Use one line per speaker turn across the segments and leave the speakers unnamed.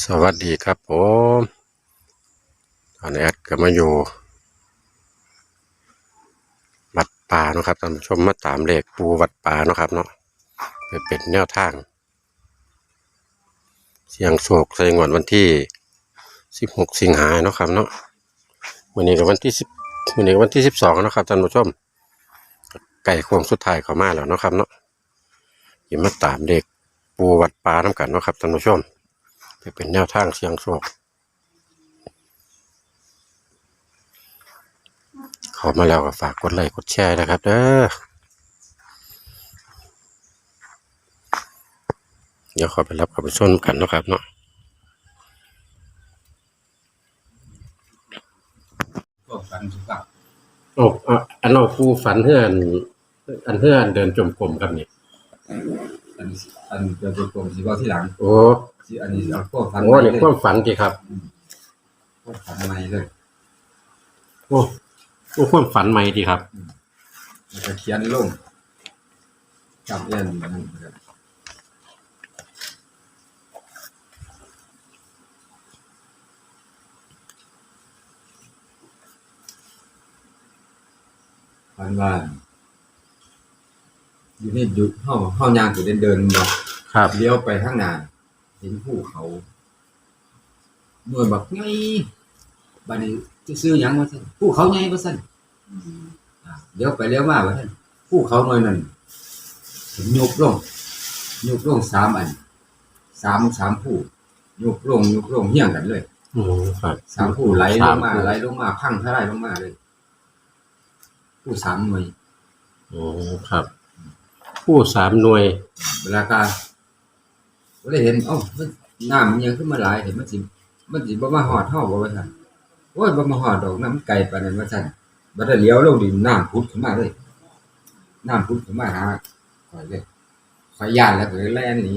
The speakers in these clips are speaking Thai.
สวัสดีครับผมตอนนี้แอดก็มาอยู่วัดป่านะครับท่านผู้ชมมาตามเลขปูวัดป่านะครับเนาะไปเป็นแนวทาง เสียงโศกใส่งวดวันที่สิบหกสิงหาเนาะครับเนาะวันนี้กับวันที่สิบวันนี้กับวันที่สิบสองนะครับท่านผู้ชมไก่ค้งสุดท้ายเข้ามาแล้วเนาะครับเนาะยิมาตามเลขปูวัดป่าน้ำกันเนาะครับท่านผู้ชม ไปเป็นแนวทางเสียงโชคขอมาแล้วก็ฝากกดไลค์กดแชร์นะครับเด้อเดี๋ยวขอไปรับขับไปชนกันเนาะครับเนาะ
พวกฝันสุภาพ
โอ้อะอันเราผู้ฝันเฮือนอันเฮือนเดินจมกลมครับนี่
อันนี้อันเดียวตัวกลมสีว่าที่หลัง
โอ้
ที่อันนี้เอาพวกฝัน
โหนี่
เลย
ความฝันดีครับ
พวกฝันใหม่เลย
โอ้โอ้ความฝันใหม่ดีครับ
แล้วก็เขียนลงจับเล่นนั่นครับฝันว่าอยู่ในดุห้องห้องยางอยู่เดินเดินๆเนาะ
ครับ
เลี้ยวไปข้างหน้า เห็นภูเขาหน่วยบักไงบัดนี้จะซื้อหยังมาสั่นภูเขาไงมาสั่นอ่าเลี้ยวไปเลี้ยวมาว่าสั่นภูเขาหน่อยนั่นถึงยุบลงยุบลงสามอันสามสามผู้ยุบลงยุบลงเฮี้ยงกันเลย
โอ้ครับ
สามผู้ไหลลงมา
สผู้
ไหลลงมาพังทลายลงมาเลย ผู้สามหน่วย
โอ้ครับ ผู้สามหน่วย
เวลากาก็ เลยเห็นเอ้ามันน้ำมันยังขึ้นมาหลายเห็นมันสิมันสิบ่มาหอดเฮาบ่ว่าซั่นโอ้ยบ่มาหอดดอกน้ำไก่ปานนั้นว่าซั่นบัดเลี้ยวลงดินน้ำพุดขึ้นมาเลยน้ำพุดขึ้นมาหาข่อยเลยข่อยย่านแล้วก็เลยแล่นหนี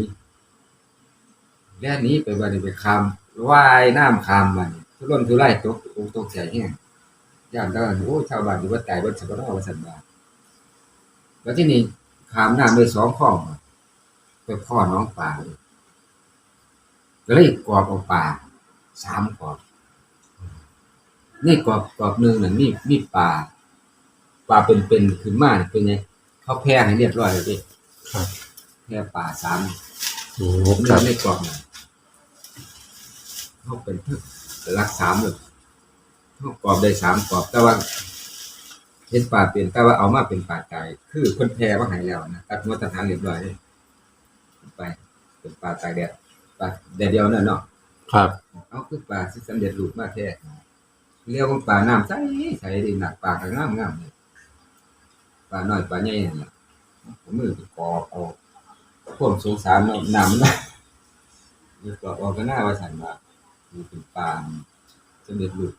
แล่นหนีไปบัดนี้ไปคามว่ายน้ำคามมันทุรนทุรายตกอกตกใจแฮงย่านตอนโอ้ยชาวบ้านอยู่ว่าตายบ่สิบ่รอว่าซั่นว่าแล้วที่นี่คามน้ำด้สองข้องไปพ่อน้องป่าเลย เลยกรอบเอาป่าสามกรอบนี่กรอบกรอบหนึ่งน่ะมีมีปลาปลาเป็นๆขึ้นมาเนี่ยเป็นไงเขาแพร่ให้เรียบร้อยเลยดิ
ครับ
แพร่ปลาสาม
โอ้
ผม
ครับ
ไม่กรอบน่ะเขาเป็นเพิ่งรักสามเลยเขากรอบได้สามกรอบแต่ว่าเห็นปลาเปลี่ยนแต่ว่าเอามาเป็นปลาไก่คือคนแพร่ว่าหายแล้วนะตัดมาตรฐานเรียบร้อยเลยไป เป็นปลาตากแดด ปลาแดดเดียวนั่นเนาะ
ครับ
เอาคือปลาที่สำเร็จรูปมาแท้เรียกว่าปลาน้ำใสใสดีหนักปลาก็งามงามเลยปลาน้อยปลาใหญ่นั่นล่ะผมมือไปกอบเอาพวกสงสารเนาะน้ำมันนะนี่กอบเอาก็น่าว่าสันว่านี่เป็นปลาสำเร็จรูป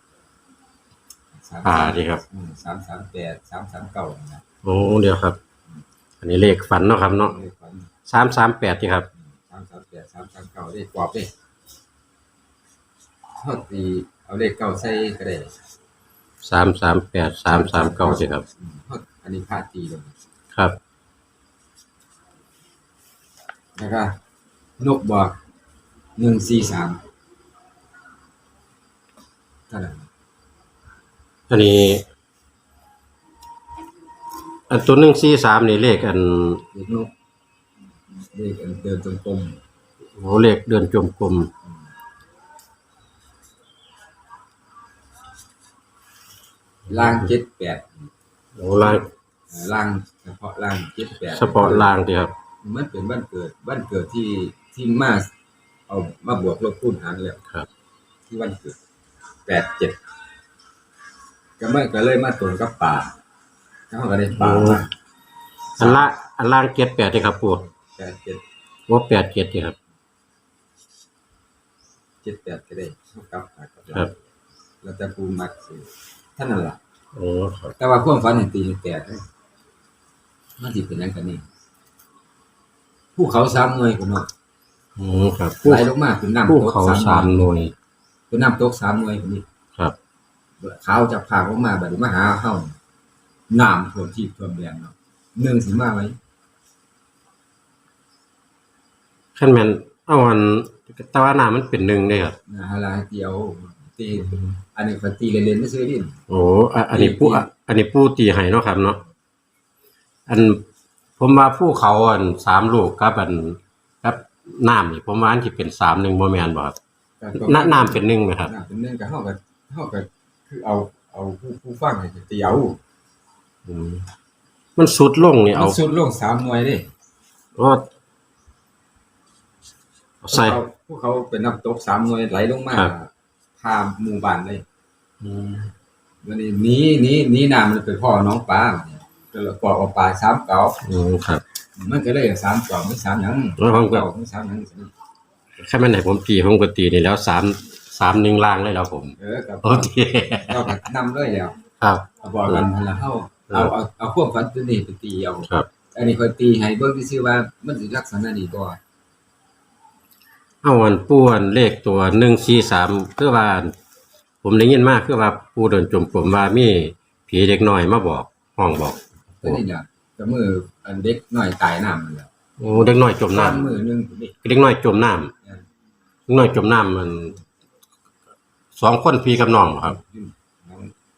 สม
ป่าดีครับ
อืมสามสามแปดสามสามเก้านะ
โอ้เดี๋ยวครับ อันนี้เลขฝันเนาะครับเนาะ
เลขฝัน
สามสามแปดที่ครับ
สามสามแปดสามสามเก้าได้กรอบเลยทอดตีเอาเลขเก้าใส่ก็ได้
สามสามแปดสามสามเก้าที่ครับ
อืมทอดอันนี้พาตีเลย
ครับ
แล้วก็นกบอกหนึ่งสี่สามเท่านั้น
อันนี้ อันตัวหนึ่งสี่สามนี่เลขอัน
เลขนก เลขอันเดินตรงตรง
โอ้เลขเดินจมกลม
ๆล่างเจ็ดแปด
โอ้ล่าง
ล่างเฉพาะล่างเจ็ดแปด
เฉพาะล่างที่ครับ
มันเป็นบ้านเกิดบ้านเกิดที่ที่มาเอามาบวกลบคูณหารแล้ว
ครับ
ที่วันเกิดแปดเจ็ดก็ไม่ก็เลยมาตรงกับป่าเขาก็ได้ป่ามา
อันละอันล่างเจ็ดแปดที่ครับปู
แปดเจ็ด
ว่าแปดเจ็ดที่ครับ
เจ็ดแปดก็ได้เท่ากับหากับ
ครับ
แล้วแต่ปูมักสิท่านนั่นล่ะ
โอ้ครับ
แต่ว่าความฝันเห็นตีเป็นแปดเลยมันสิเป็นหยังกันนี่ภูเขาสามหน่วยคุณเนาะ
โอ้ครับ
ไหลลงมาคือน้ำ
ผู้
ตก
เขา
สา
สามม
ห
ห
น่วย
น่วย
คือน้ำตกสามหน่วยคนนี้
ครับ
ขาวจากผากลงมาแบบมาหาเฮาน้ำท่วมที่ท่วมแดนเนาะหนึ่งสิมาไว้
ขั้นแมนเอาอันแต่ว่าน้ำมันเป็นหนึ่งเนี่ยครับ
นะฮะลาเดียวตีอันนี้เขาตีเล่นๆไม่ซื้อดิ
โอ้อะอันนี้ปูอะอันนี้ปูตีให้เนาะครับเนาะอันผมว่าภูเขาอันสามลูกกับอันกับน้ำนี่ผมว่าอันที่เป็นสามหนึ่งโมแมนบ่ครับน้ำน้ำเป็นหนึ่งไหมครับ
น้ำเป็นเรื่องกับเฮากับเฮากับคือเอาเอาผู้ผู้ฟังให้เตียว
อืมมันสุดลงนี่
มั
เอา
นสุดลงสามหน่วยเด้
เอาเอา ใส่
พวกเขาพวกเขาเป็นน้ำตกสามหน่วยไหลลงมา
ครับ
พาหมู่บ้านเลย
อืม
วันนี้หนี้นี้นี้น้ำมันไปพ่อน้องปลาเนี่ยก็เลยปอกเอาปลาสามเก่า
อืมครับ
มันก็เลยสามเก่าไม่สามหยัง
แล้วผมก็
เก่าไม่สามหยัง
แค่ไม่ไหนผมตีผมก็ตีนี่แล้วสามสามหนึ่งล่างเลยแล้วผม
เออกับ
โอเค
เราก็นำเลยแล้ว
ครับ
เอาบอกกันหั่นละเฮาเอาเอาเอาพวกฝันตัวนี้ไปตีเอา
ครับ
อันนี้ค่อยตีให้เบิ่งซื่อๆว่ามันสิลักษณะนี้บ่
เอาอันปูอันเลขตัวหนึ่งสี่สามคือว่าผมได้ยินมากคือว่าปูเดินจมกลมว่ามีผีเด็กน้อยมาบอกห้องบอก
ตัวนี้เนี่ยก็มืออันเด็กน้อยตายน้ำนั่นแหละ
โอ้เด็กน้อยจมน้
สามมือหนึงนี่ำ
เด็กน้อยจมน้ำเด็กน้อยจมน้ำมันสองคนพี่กับน้องบ่ครับ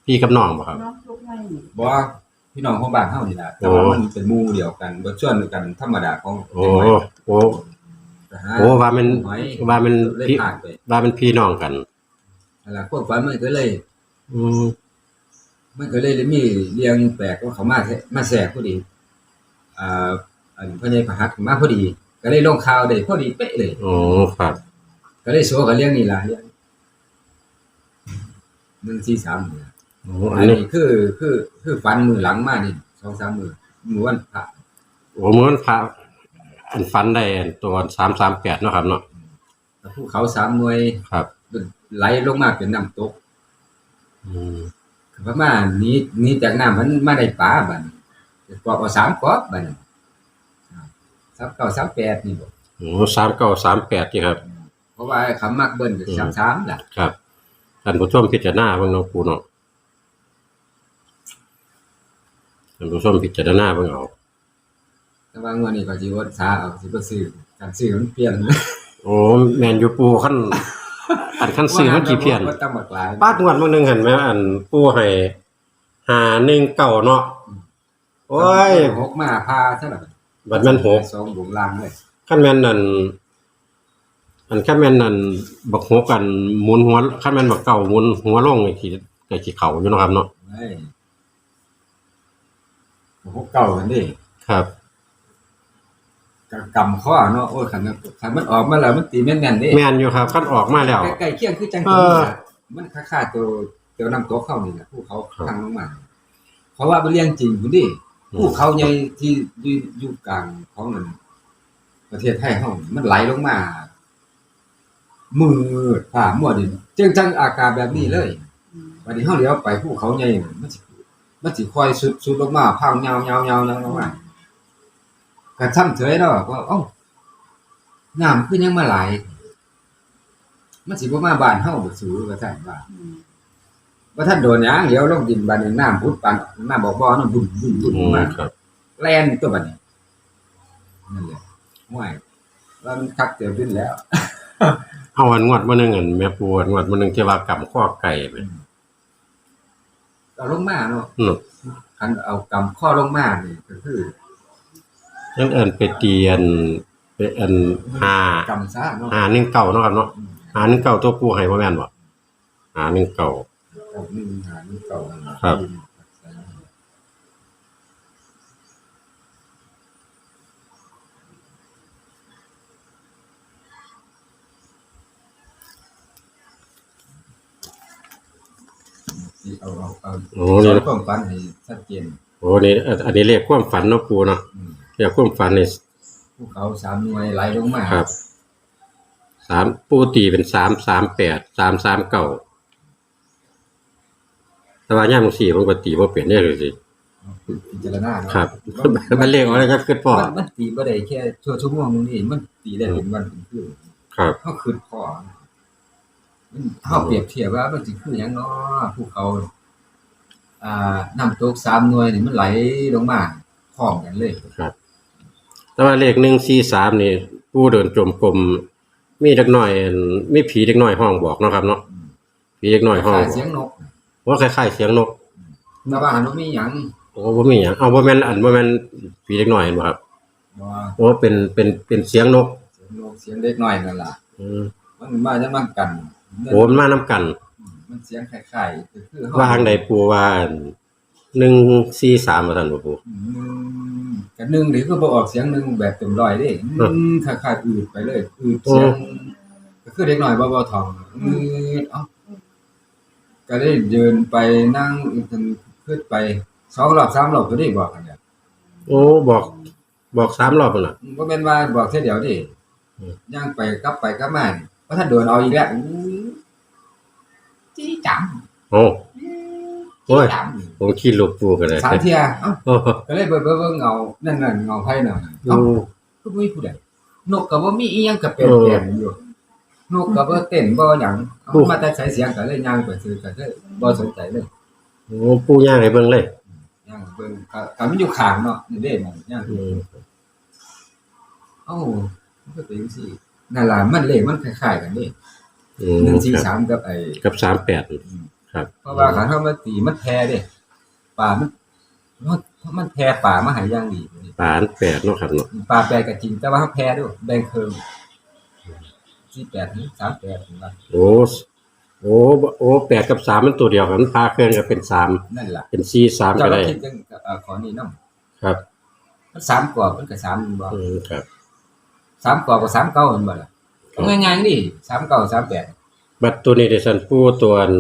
พี่กับน้องบ่ครับ
น้องลูกไม่หนี
บ่พี่น้องของบ้านเฮานี่ล่ะแต่ว่ามันเป็นหมู่เดียวกันบ่ชวนกันธรรมดาของ
โอ้
เด็กน้อย
โอ้
ก็หา
โอ้ว่ามัน
หอย
ว่ามัน
เลย
พี่
ผ่านไป
ว่ามันพี่น้องกัน
นั่นล่ะพวกฝันมันก็เลย
อืม
มันก็เลยมีเรียงแปลกว่าเขามาแท้มาแทรกพอดี อ่า อันพระใหญ่ประหัตมาพอดี ก็เลยลงข่าวได้พอดีเป๊ะเลย
โอ้ครับ
ก็เลยโชว์กับเรื่องนี้ล่ะเรื่องหนึ่งสี่สามเนี่ย
โอ้
อั
อั
น
นนี้
นี้คือคือคือฟันมือหลังมานี่สองสามมือมือวันพระ
โอ้เหมือนพระ อันฟันได้อันตัวสามสามแปดเนาะครับเนาะ
แล้วภูเขาสามหน่วย
ครับ
ไหลลงมาเป็นน้ำตก
อืม
ประมาณนี้นี้จากน้ำมันมาได้ปลาบัดนกอบเอาสามกอบบัดนสามเก้าสามแปดนี่บ่
โอ้สามเก้าสามแปดที่ครับ
เพราะว่าคำมักเบิ้ลก็สามสามล่ะ
ครับท่านผู้ชมพิจารณาเบิ่งเนาะปูเนาะท่านผู้ชมพิจารณาเบิ่งเอา
แต่ว่างวดนี้ก็สิวดซาเอาสิบ่ซื้อการซื้อมันเปลี่ยน
โอ้แมนอยู่ปูขั้นอันขั้นซื้อมันกี่เพียน
บ่ต้องบักหลาย
ปาดงวดมื้อหนึงเห็นไหมอันปูให้หาหนึ่งเก่าเนาะโอ้ย
หกมาพาซะล่ะ
บัดแม่นหก
สองบุงล่างเลย
ขั้นแม่นนั่นอันขั้นแม่นนั่นบักหัวกันหมุนหัวขั้นแม่นบักเก่าหมุนหัวลงไอ้ที่ไอ้ที่เขาอยู่เนาะครับเนาะ
เฮ้ยหกเก่ากันดิ
ครับ
กกำข้อเนาะโอ้ยคันนั้นคันมันออกมาแล้วมันตีแม่นๆเด้
แม่นอยู่ครับขั้นออกมาแล้ว
ใกล้ๆเคียงคือจัง
เอ
ตัว
อ
นี้ล่ะมันค่าๆตัวตัวนํตัวเข้านี่แหละผู้เขาทางลงมาเพราะว่าเป็นเรื่องจริงพุ่นดิผู้เขาใหญ่ที่อยู่อยู่กลางของนั่นประเทศไทยเฮานี่มันไหลลงมามืดฟ้ามัวดินจึงจังอากาศแบบนี้เลย
อืม
วันนี้เฮาเลี้ยวไปภูเขาใหญ่น่ะมันสิมันสิค่อยสุดสุดลงมาพาวยาวยาวยาวลงมา ก็ซ้ำเฉยแล้วก็เอ้าน้ำคือยังมาไหลายมันสิบ่มาบ้านเฮาบ่สูว่าซั่นว่า
อืม
ว่าท่านโดนหยังเลี้ยวลงดินบ้านนี้น้ำพุดปานน้ำบ่บ่น้ำบุ่มบุ่มบุ่ม
อืม
มา
ครับ
แล่นตัวบัดนี้นั่นแหละห่วยว่ามันคักเตียวขึ้นแล้ว
เอาอันงวดมื้อหนึงอันแม่ปูอันงวดมื้อหนึงที่ว่ากำข้อไก่ไป
เอาลงมาเนาะ
อืม
คันเอากำข้อลงมานี่ก็คือ
ยังเอิ้นไปเตียนไปอันหากำ
ซะเนาะ
หาหนึ่งเก่าเนาะครับเนาะหาหนึ่งเก่าตัวปูให้บ่แม่นบ่หาหนึ่งเก่า
กับหนึ่งหาหนึ่งเก่า
ครับ
เอาเอาเอา
โอ้
ส
นี่
อนความฝันให้ชัดเจน
โอ้นี่อันอันนี้เรียกความฝันเนาะปูเนาะ
อืม
เรียกความฝันนี่
ภูเขาสามหน่วยไหลลงมา
ครับสามปูตีเป็นสามสามแปดสามสามเก่าแต่ว่าย่ามสี่ผมก็ตีบ่เปลี่ยนได้เลยสิ
พิจารณาเนาะ
ครับมันเรียกว่าอะไรครับคือพ่อ
มันมันตีบ่ได้แค่ชั่วชั่วโมงนึงนี่มันตีได้เป็นวันเป็นคืน
ครับ
เขาคืนพอมันเขาเปรียบเทียบว่ามันสิคือหยังเนาะภูเขาอ่าน้ำตกสามหน่วยนี่มันไหลลงมาพร้อมกันเลย
แต่ว่าเลขหนึ่งสี่สามนี่ปูเดินจมกลมมีเด็กน้อยอั่นมีผีเด็กน้อยห้องบอกเนาะครับเนาะผีเด็กน้อยห้อง
คล้าย
บอก
เสียงนก
ว่าคล้ายๆเสียงนก
แต่ว่าหันบ่มีหยัง
โอ้บ่มีหยังเอาบ่แม่นอันบ่แม่นผีเด็กน้อยเห็นบ่ครับ
บ่
โอ้เป็นเป็นเป็นเสียงนก
เสียงนกเสียงเล็กน้อยนั่นล่ะ
อืม
มันมาจะมากัน
โอ้มันมานํกัน
มันเสียงคล้ายๆคือเฮ
ว่าทางใดปูว่า 143ว่าซั่นบ่ปู
อืมกันหนึ่งนี่คือบ่ออกเสียงหนึ่งแบบเต็มร้อยเด้
อืม
อืมคล้ายๆอืดไปเลยอืดเสียงก็คือเด็กน้อยบ่บ่ท่องอืดเอ้าก็ได้เดินไปนั่งขึ้นไปสองรอบสามรอบก็ได้บอกกันเนี่ย
โอ้บอก บอกสามรอบพุ่นน่ะ
บ่แม่นว่าบอกแค่เดียวดิ
อืม
ย่างไปกลับไปกลับมานี่ว่าท่านโดนเอาอีกแล้วอู้จี้จัง
โอ้ โอ้ย
จี้จัง
ผมขี้ลูกปูกันเลย
สามเที่ยเอ้า
โอ้
ก็เลยเบิ่งเบิ่งเงานั่นนั่นเงาไผน่ะ
โอ้
เอ้าก็บ่มีผู้ใดนกก็บ่มีอีหยังก็เป็น
เออ
แปลนอยู่นกก็บ่เต้นบ่หยังเอา
โอ้
มาแต่ใช้เสียงก็เลยย่างไปซื้อก็เลยบ่สนใจเลย
โอ้ปูย่างให้เบิ่งเลย
ย่างเบิ่งก็ก็มันอยู่ข้างเนาะนี่เด้มันย่าง
อืม
เอ้ามันก็เป็นจังซี่นั่นล่ะมันเลขมันคล้ายๆกันเด้
อืม
1 4 3กับไอ้
กับ38 ครับ
เพราะว่าคันเฮามาตีมันแพ้เด้ป่ามันมันมันแพ้ป่ามาให้อย่างดี
ปานแปดเนาะครับเนาะ
ป่าแปลก็จริงแต่ว่าเฮาแพ้ด้วยแบ่งครึ่ง48ถึง38ถึงว่า
โอ้โอ้โอ้แปดกับสามมันตัวเดียวกันพาเคลื่อนก็เป็นสาม
นั่นล่ะ
เป็นสี่สาม
เจ้า
ก็
เรา
ได้
คิดจังเอ่อขอนี้นำ
ครับ
มันสามกว่ามันก็สามบ่
อืมครับ
สามกว่าก็สามเก้ามันบ่ล่ะเอาง่ายๆนี่สามเก้าสามแปด
บัตรตัวนี้เดซันปูตัวอัน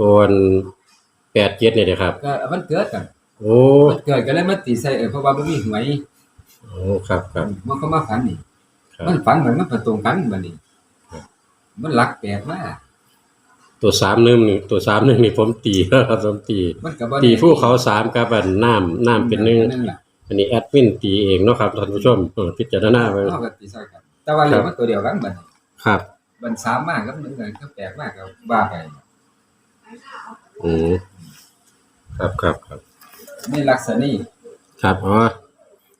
ตัวอันแปดเจ็ดนี่เด้ครับ
ก็มันเกิดกัน
โอ้
มันเกิดก็เลยมาตีใส่เออเพราะว่าบ่มีหวย
โอ้ครับครับ
มันก็มาฝันนี่
ครับ
มันฝันเหมือนมันประตรงกันบัดนี้
ครับ
มันหลักแปดมาก
ตัวสามหนึ่งนี่ตัวสามหนึ่งนี่ผมตีครับผมตี
มันก็บ่
ตีผู้เขาสามกับอันน้ำน้ำเป็นหนึ่ง
นั่นล่ะ
อันนี้แอดมินตีเองเนาะครับท่านผู้ชมเออพิจารณาไป
เฮาก็ตีใส่กันแต่ว่าเลขมันตัวเดียวกันบัดนี้
ครับ
มันสามมากกับหนึ่งกันก็แปลกมากก็ว่าไป
อืมครับครับครับ
ในลักษณะนี้
ครับอ๋อ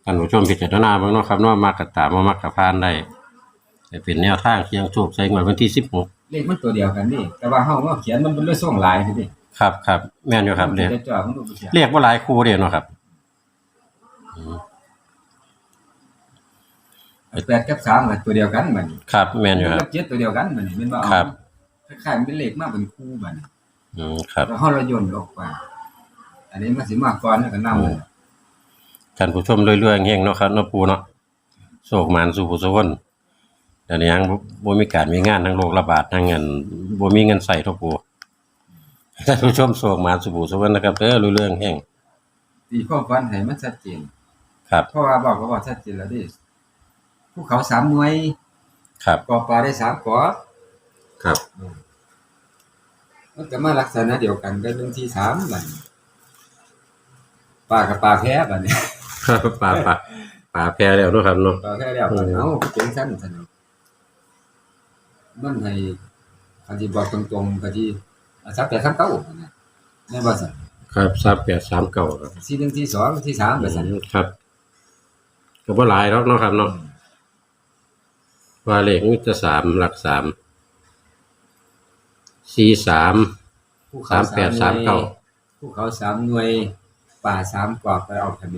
ท่านผู้ชมพิจารณาเบ้างเนาะครับเนาะมากกะตามบ่มักกะพานได้แต่เป็นแนวทางเคียงโชคใส่งวดวันที่สิบหก
เลขมันตัวเดียวกันนี่ แต่ว่าเฮามาเขียนมันเป็นเรื่องส่งหลายทีนี้
ครับครับแม่นอยู่ครับเรียก
จะจ่อมันดูบ่เสีย
เรียกว่าหลายคู่เดียวเนาะครับ
แปดกับสามก็ตัวเดียวกันบัดนี้
ครับแม่นอยู่ครับ
กับเจ็ดตัวเดียวกันบัดนี้แม่นบ่เอา
ครับ
คล้ายๆมันเป็นเลขมาเป็นคู่บัดนี้
อืมครับ
แล้วเฮาเราย่นออกไปอันนี้มันสิมาก่อนแล้วก็นำเลย
ท่านผู้ชมเรื่อยๆเฮงๆเนาะครับเนาะปูเนาะโศกหมานสู่ผู้สุคนแต่นี้ยังบ่บ่มีการมีงานทั้งโรคระบาดทั้งเงินบ่มีเงินใส่ทุกปูท่านผู้ชมโศกหมานสู่ผู้สุคนนะครับเด้อเรื่อยๆเฮง
ตีความฝันให้มันชัดเจน
ครับ
เพราะว่าบอกก็บอกชัดเจนแล้วดิภูเขาสามหน่วย
ครับ
ก่อปลาได้สามก่อ
ครับ
มันก็มาลักษณะเดียวกันก็1ที่3บัดนี้ปลากับปลาแพ้บัดนี้
ครับป่าป่าป่าแพ้แล้วเนาะครับเนาะ
ปลาแพ้แล้วบัดนี้
อืม
เอ้าเป็นซั่นซั่นเนาะมันให้คันสิบอกตรงๆก็สิสักแต่3เก้านะแม่นบ่ซั่น
ครับสามแปดสามเก้าครับ
ที่หนึ่งที่สองที่สามไปซั่น
ครับก็บ่หลายหรอกเนาะครับเนาะว่าเลขมันจะสามหลักสาม สี่สาม
ภู
สามแปดสามเก้า
ภูเขาสามหน่วย ป่าสามกว่าไปเอาทะเม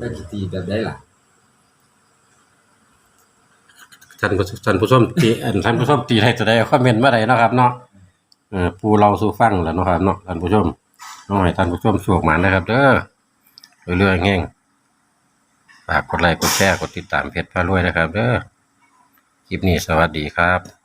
ก็สิตีแบบได้ล่ะ
ท่านผู้ท่านผู้ชมตีอันท่านผู้ชมตีได้จะได้คอมเมนต์มาได้เนาะครับเนาะเออปูเราสู่ฟังแล้วเนาะครับเนาะท่านผู้ชมน้องให้ท่านผู้ชมสวกหมานนะครับ เด้อเรื่อยๆแง่งฝากกดไลค์กดแชร์กดติดตามเพจพารวยนะครับ เด้อคลิปนี้สวัสดีครับ